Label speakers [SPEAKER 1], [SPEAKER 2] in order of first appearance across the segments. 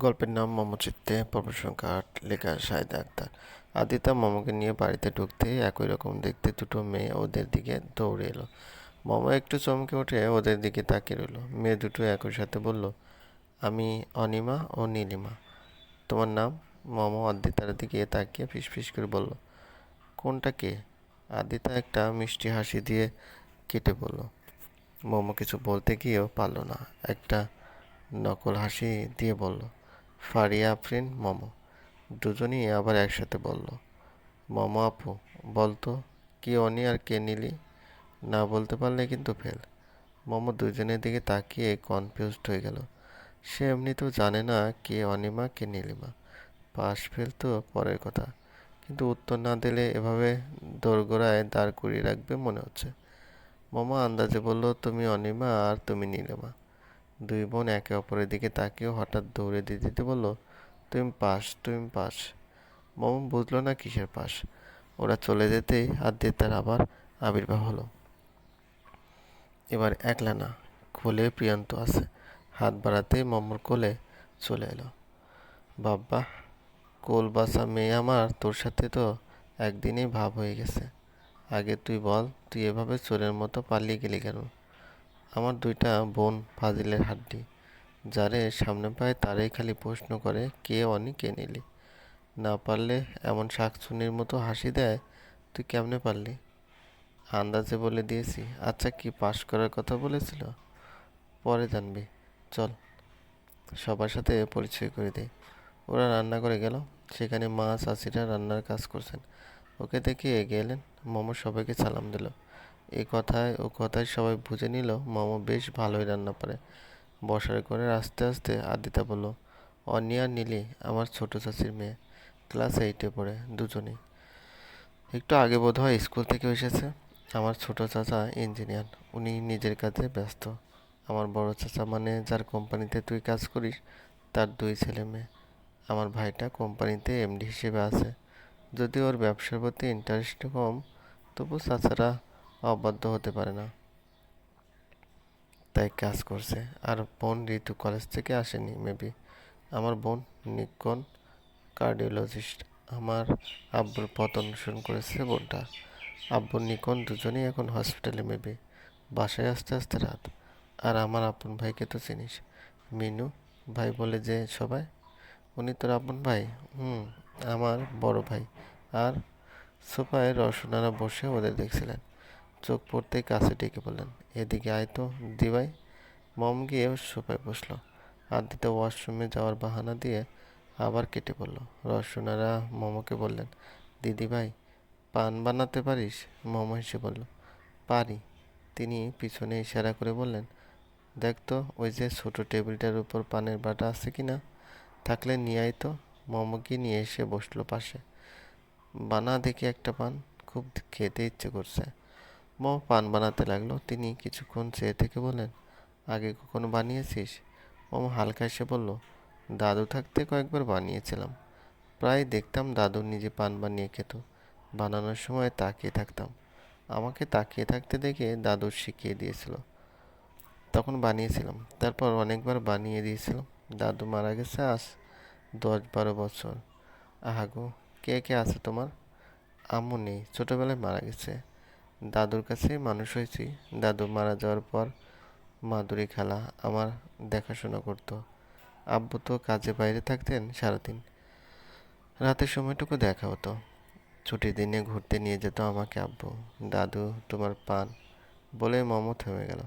[SPEAKER 1] গল্পের নাম মমচিত্তে পর্ব সংখ্যা আট, লেখা শাহেদা আক্তার। আদিতা মমকে নিয়ে বাড়িতে ঢুকতে একই রকম দেখতে দুটো মেয়ে ওদের দিকে দৌড়ে এলো। মম একটু চমকে উঠে ওদের দিকে তাকিয়ে রইল। মেয়ে দুটো একই সাথে বলল, আমি অনিমা ও নীলিমা। তোমার নাম? মম আদিতার দিকে তাকিয়ে ফিসফিস করে বলল, কোনটা কে? আদিতা একটা মিষ্টি হাসি দিয়ে কেটে বলল, মম কিছু বলতে গিয়েও পারল না। একটা নকল হাসি দিয়ে বলল ফারিয়া, আফরিন, মম। দুজনই আবার একসাথে বলল, মম আপু, বলতো, কি অনি আর কে নিলি? না বলতে পারলে কিন্তু ফেল। মম দুজনের দিকে তাকিয়ে কনফিউজড হয়ে গেল। সে এমনিতেও জানে না কে অনিমা কে নীলিমা পাশ ফেল তো পরের কথা, কিন্তু উত্তর না দিলে এভাবে দোরগোড়ায় দাঁড় করিয়ে রাখবে মনে হচ্ছে। মামা আন্দাজে বলল, তুমি অনিমা আর তুমি নীলিমা দুই বোন একে অপরের দিকে তাকিয়েও হঠাৎ দৌড়ে দিয়ে দিতে বলল তুমি পাস তুমি পাস। মম বুঝলো না কিসের পাস। ওরা চলে যেতেই আদ্যিতার আবার আবির্ভাব হলো। এবার একলা না কোলে প্রিয়ন্ত আছে। হাত বাড়াতেই মমর কোলে চলে এলো। বাব্বা কোল বাসা মেয়ে আমার, তোর সাথে তো একদিনেই ভাব হয়ে গেছে। আগে তুই বল, তুই এভাবে চোরের মতো পালিয়ে গেলি কেন? আমার দুইটা বোন ফাজিলের হাড্ডি। যারে সামনে পায় তারাই খালি প্রশ্ন করে, কে অনি, কে নিলি। না পারলে এমন শাকচুনির মতো হাসি দেয়, তুই কেমনে পারলি? আন্দাজে বলে দিয়েছি আচ্ছা কি পাশ করার কথা বলেছিল? পরে জানবি। চল, সবার সাথে পরিচয় করে দিই। ওরা রান্না করে গেল, সেখানে মা চাষিরা রান্নার কাজ করছেন। ওকে দেখে এগিয়ে এলেন, মোমো সবাইকে সালাম দিল। এই কথায় ও কথায় সবাই বুঝে নিল, মোমো বেশ ভালোই রান্না পারে। বসার করে আস্তে আস্তে আদিতা বলল, অনিয়া, নীলি, আমার ছোট চাচির মেয়ে। ক্লাস এইটে পড়ে, দুজনেই। একটু আগে বোধ হয় স্কুল থেকে এসেছে। আমার ছোট চাচা ইঞ্জিনিয়ার, উনি নিজের কাজে ব্যস্ত। আমার বড় চাচা মানে যার কোম্পানিতে তুই কাজ করিস, তার দুই ছেলে মেয়ে। আমার ভাইটা কোম্পানিতে এমডি হিসেবে আছে। যদি ওর ব্যবসার প্রতি ইন্টারেস্ট কম, তবু চাচারা অবাধ্য হতে পারে না। তাই কাজ করছে। আর বোন ঋতু কলেজ থেকে আসেনি মেবি আমার বোন নিকন কার্ডিওলজিস্ট আমার আব্বুর পথ অনুসরণ করেছে বোনটা। আব্বু, নিকন দুজনেই এখন হসপিটালে মেবি বাসায় আসতে আসতে রাত। আর আমার আপন ভাইকে তো চিনিস। মিনু ভাই বলে যে সবাই। উনি তোর আপন ভাই? হুম, আমার বড় ভাই। আর সোফায় রসনারা বসে ওদের দেখছিলেন। চোখ পড়তেই কাছে ডেকে বললেন, এদিকে আয় তো দিভাই মম গিয়ে সোফায় বসল। দিতে ওয়াশরুমে যাওয়ার বাহানা দিয়ে আবার কেটে পড়ল রসনারা মমকে বললেন, দিদি ভাই, পান বানাতে পারিস? মম হেসে বলল, পারি। তিনি পিছনে ইশারা করে বললেন, দেখ তো, ওই যে ছোট টেবিলটার উপর পানের বাটা আছে কি না, থাকলে নিয়ে আয় তো। মমকে নিয়ে এসে বসল পাশে। বানা দেখি একটা পান, খুব খেতে ইচ্ছে করছে। মম পান বানাতে লাগল। তিনি কিছুক্ষণ চেয়ে থেকে বললেন, আগে কখনো বানিয়েছিস? মম হালকা এসে বলল, দাদু থাকতে কয়েকবার বানিয়েছিলাম। প্রায় দেখতাম দাদু নিজে পান বানিয়ে খেত। বানানোর সময় তাকিয়ে থাকতাম। আমাকে তাকিয়ে থাকতে দেখে দাদু শিখিয়ে দিয়েছিল। তখন বানিয়েছিলাম। তারপর অনেকবার বানিয়ে দিয়েছিলাম। দাদু মারা গেছে আজ দশ বারো বছর আহাগো কে কে আছে তোমার? আম্মু নেই, ছোটোবেলায় মারা গেছে। দাদুর কাছেই মানুষ হয়েছি। দাদু মারা যাওয়ার পর মাদুরি খালা আমার দেখাশোনা করতো। আব্বু তো কাজে বাইরে থাকতেন সারাদিন। রাতের সময়টুকু দেখা হতো। ছুটির দিনে ঘুরতে নিয়ে যেত আমাকে আব্বু। দাদু, তোমার পান বলে মমো থেমে গেল।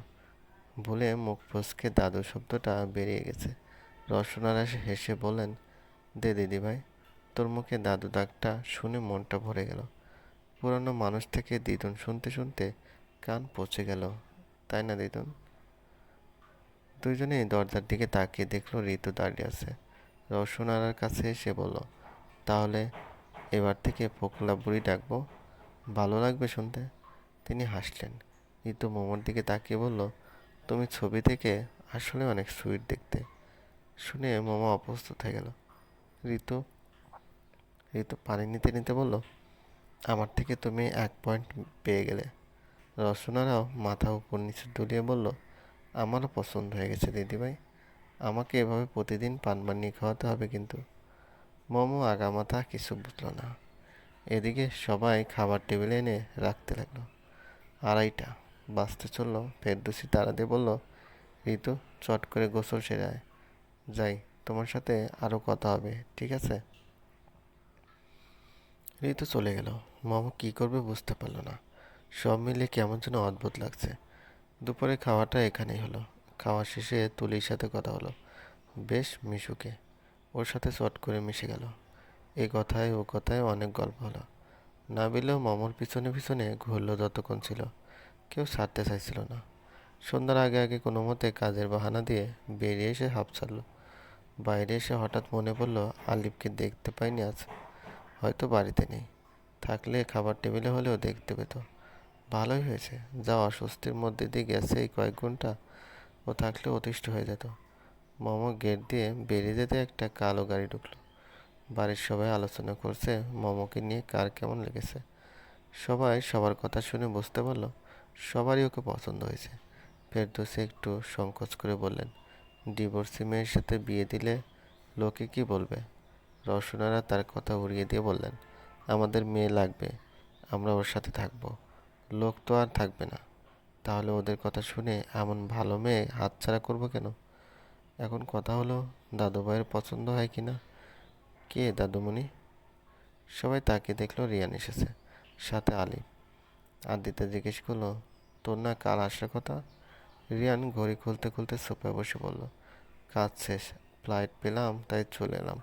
[SPEAKER 1] ভুলে মুখ ফসকে দাদু শব্দটা বেরিয়ে গেছে। রসনারা হেসে বললেন, দে দিদি ভাই তোর মুখে দাদু ডাকটা শুনে মনটা ভরে গেল। পুরানো মানুষ থেকে দিদুন শুনতে শুনতে কান পচে গেল। তাই না, দিদুন? দুইজনেই দরজার দিকে তাকিয়ে দেখল ঋতু দাঁড়িয়ে আছে। রসনারার কাছে এসে বলল, তাহলে এবার থেকে ফোকলা বুড়ি ডাকবো। ভালো লাগবে শুনতে। তিনি হাসলেন। ঋতু মোমোর দিকে তাকিয়ে বলল, তুমি ছবি থেকে আসলে অনেক সুইট দেখতে। শুনে মোমো অপ্রস্তুত হয়ে গেল। ঋতু ঋতু পানি নিতে নিতে বলল আমার থেকে তুমি এক পয়েন্ট পেয়ে গেলে। রসনারাও মাথা উপর নিচে দুলিয়ে বলল, আমারও পছন্দ হয়ে গেছে দিদিভাই। আমাকে এভাবে প্রতিদিন পান বানিয়ে খাওয়াতে হবে কিন্তু। মোমো আগামাথা কিছু বুঝলো না। এদিকে সবাই খাবার টেবিলে এনে রাখতে লাগল। আড়াইটা বাঁচতে চলল। ফেরদৌসি তারা দিয়ে বলল, ঋতু, চট করে গোসল সেরে আয়। যাই, তোমার সাথে আরও কথা হবে, ঠিক আছে? ঋতু চলে গেল। মামা কী করবে বুঝতে পারল না। সব মিলে কেমন যেন অদ্ভুত লাগছে। দুপুরে খাওয়াটা এখানেই হলো। খাওয়া শেষে তুলির সাথে কথা হলো। বেশ, মিশুকে। ওর সাথে চট করে মিশে গেল। এই কথায়, ও কথায় অনেক গল্প হলো। নাবিলেও মামুর পিছনে পিছনে ঘুরলো যতক্ষণ ছিল। কেউ ছাড়তে চাইছিল না। সন্ধ্যার আগে আগে কোনো মতে কাজের বাহানা দিয়ে বেরিয়ে এসে হাঁপ ছাড়লো। বাইরে এসে হঠাৎ মনে পড়ল, আলিফকে দেখতে পাইনি আজ। হয়তো বাড়িতে নেই। থাকলে খাবার টেবিলে হলেও দেখতে পেত। ভালোই হয়েছে। যা অস্বস্তির মধ্যে দিয়ে গেছে এই কয়েক ঘণ্টা, ও থাকলে অতিষ্ঠ হয়ে যেত। মোমো গেট দিয়ে বেরিয়ে যেতে একটা কালো গাড়ি ঢুকলো। বাড়ির সবাই আলোচনা করছে মোমোকে নিয়ে কার কেমন লেগেছে। সবাই সবার কথা শুনে বুঝতে পারল, সবারই ওকে পছন্দ হয়েছে। ফেরদৌসি একটু সংকোচ করে বললেন, ডিভোর্সি মেয়ের সাথে বিয়ে দিলে লোকে কি বলবে? রওশনারা তার কথা উড়িয়ে দিয়ে বললেন আমাদের মেয়ে লাগবে, আমরা ওর সাথে থাকব। লোক তো আর থাকবে না। তাহলে ওদের কথা শুনে এমন ভালো মেয়ে হাতছাড়া করব কেন? এখন কথা হলো দাদু ভাইয়ের পছন্দ হয় কি না? কে দাদুমণি? সবাই তাকে দেখল রিয়ান এসেছে, সাথে আলী আদিত্য জিজ্ঞেস করল, তোর না কাল আসার কথা? রিয়ান ঘড়ি খুলতে খুলতে সোফায় বসে বলল, কাজ শেষ ফ্লাইট পেলাম, তাই চলে এলাম।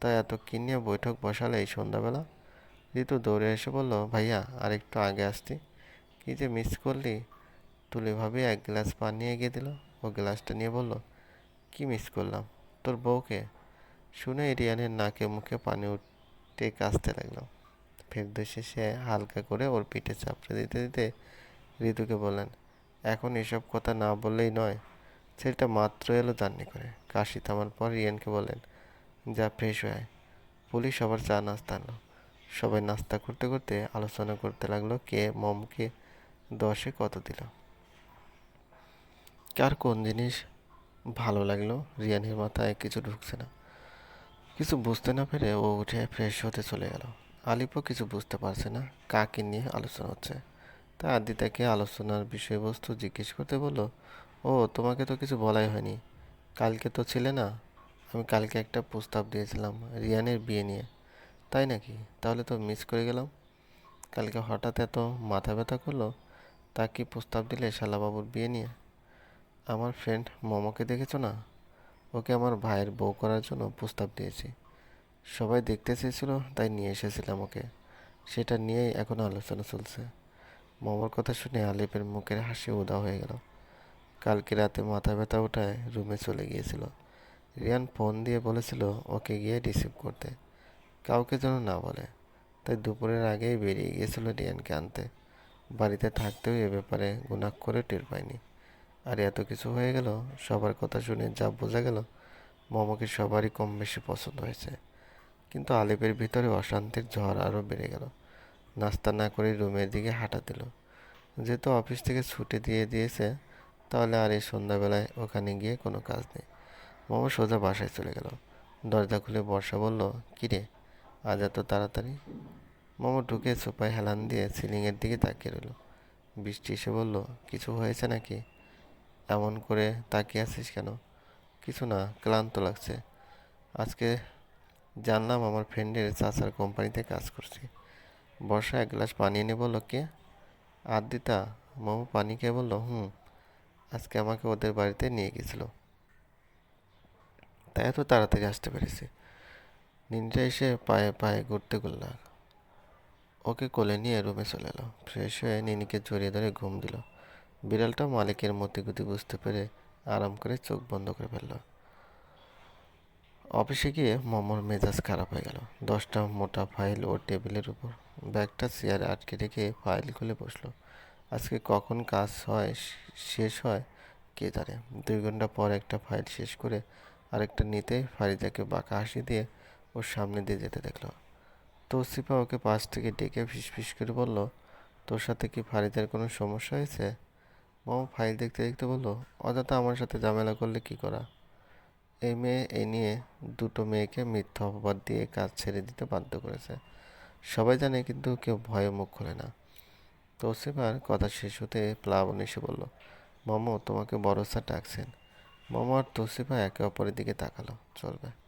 [SPEAKER 1] তাই এত কিনিয়ে বৈঠক বসালে এই সন্ধ্যাবেলা? ঋতু দৌড়ে এসে বলল, ভাইয়া আর একটু আগে আসতি। কি যে মিস করলি? তুলে ভাবে এক গ্লাস পানি এগিয়ে দিল, ও গ্লাসটা নিয়ে বলল, কি মিস করলাম? তোর বউকে? শুনে রিয়ানের নাকে মুখে পানি উঠতে কাঁচতে লাগল। ফেরদৌসি সে হালকা করে ওর পিঠে চাপড়ে দিতে দিতে ঋতুকে বললেন, এখন এসব কথা না বললেই নয়। ছেলেটা মাত্র এলো জার্নি করে। কাশি থামার পর রিয়ানকে বললেন, যা ফ্রেশ হয়ে পুলিশ সবার চা নাস্তা আনলো। সবাই নাস্তা করতে করতে আলোচনা করতে লাগল কে মমকে দশে কত দিল। কার কোন জিনিস ভালো লাগল রিয়ানের মাথায় কিছু ঢুকছে না। কিছু বুঝতে না পেরে ও উঠে ফ্রেশ হতে চলে গেল। আলিপও কিছু বুঝতে পারছে না কাকে নিয়ে আলোচনা হচ্ছে। তা আদিতাকে আলোচনার বিষয়বস্তু জিজ্ঞেস করতে বলল, ও, তোমাকে তো কিছু বলাই হয়নি। কালকে তো ছিলে না। আমি কালকে একটা প্রস্তাব দিয়েছিলাম রিয়ানের বিয়ে নিয়ে। তাই নাকি? তাহলে তো মিস করে গেলাম। কালকে হঠাৎ এত মাথা ব্যথা করল, তা কি প্রস্তাব দিলে শালাবাবুর বিয়ে নিয়ে? আমার ফ্রেন্ড মমকে দেখেছ না? ওকে আমার ভাইয়ের বউ করার জন্য প্রস্তাব দিয়েছি। সবাই দেখতে চেয়েছিল, তাই নিয়ে এসেছিলাম ওকে। সেটা নিয়েই এখন আলোচনা চলছে। মমর কথা শুনে আলিফের মুখের হাসি উদা হয়ে গেল। কালকে রাতে মাথা ব্যথা ওঠায় রুমে চলে গিয়েছিল। রিয়ান ফোন দিয়ে বলেছিল ওকে গিয়ে রিসিভ করতে। কাউকে যেন না বলে। তাই দুপুরের আগেই বেরিয়ে গিয়েছিল রিয়ানকে আনতে। বাড়িতে থাকতেও এ ব্যাপারে গুনাক করে টের পায়নি। আর এত কিছু হয়ে গেল, সবার কথা শুনে যা বোঝা গেল, মমকে সবারই কম বেশি পছন্দ হয়েছে। কিন্তু আলিপের ভিতরে অশান্তির ঝড় আরও বেড়ে গেল। নাস্তা না করে রুমের দিকে হাঁটা দিল। যেহেতু অফিস থেকে ছুটি দিয়ে দিয়েছে, তাহলে আর এই সন্ধ্যাবেলায় ওখানে গিয়ে কোনো কাজ নেই। মোমো সোজা বাসায় চলে গেল। দরজা খুলে বর্ষা বলল, কিরে আজ এত তাড়াতাড়ি? মোমো ঢুকে সোফায় হেলান দিয়ে সিলিংয়ের দিকে তাকিয়ে রইল। বৃষ্টি এসে বলল, কিছু হয়েছে নাকি? এমন করে তাকিয়ে আছিস কেন? কিছু না, ক্লান্ত লাগছে। আজকে জানলাম আমার ফ্রেন্ডের চাচার কোম্পানিতে কাজ করছি। বর্ষা এক গ্লাস পানি এনে বলল, কে? আদিতা। মোমো পানি খেয়ে বলল, হুম, আজকে আমাকে ওদের বাড়িতে নিয়ে গেছিল। তাই এত তাড়াতাড়ি আসতে পেরেছি। নিনজা এসে পায়ে পায়ে ঘুরতে করল। ওকে কোলে নিয়ে রুমে চলে এলো। ফ্রেশ হয়ে নিনিকে জড়িয়ে ধরে ঘুম দিল। বিড়ালটা মালিকের মতিগতি বুঝতে পেরে আরাম করে চোখ বন্ধ করে ফেলল। অফিসে গিয়ে মমর মেজাজ খারাপ হয়ে গেল। দশটা মোটা ফাইল ওর টেবিলের উপর। ব্যাগটা চেয়ারে আটকে রেখে ফাইল খুলে বসল। আজকে কখন কাজ হয়, শেষ হয়, কে জানে। দুই ঘণ্টা পর একটা ফাইল শেষ করে আরেকটা নিতে ফারিদাকে বাঁকা হাসি দিয়ে ওর সামনে দিয়ে যেতে দেখল। তৌসিফা ওকে পাশ থেকে ডেকে ফিসফিস করে বলল, তোর সাথে কি ফারিদার কোনো সমস্যা হয়েছে? মামা ফাইল দেখতে দেখতে বলল, অযথা আমার সাথে ঝামেলা করলে কি করা? এই মেয়ে, এই নিয়ে দুটো মেয়েকে মিথ্যা অপবাদ দিয়ে কাজ ছেড়ে দিতে বাধ্য করেছে। সবাই জানে কিন্তু কেউ ভয়ে মুখ খোলে না। তৌসিফার কথা শেষ হতে প্লাবন এসে বলল, মমো, তোমাকে বড় স্যার ডাকছেন। মমো আর তৌসিফা একে অপরের দিকে তাকালো, চলবে।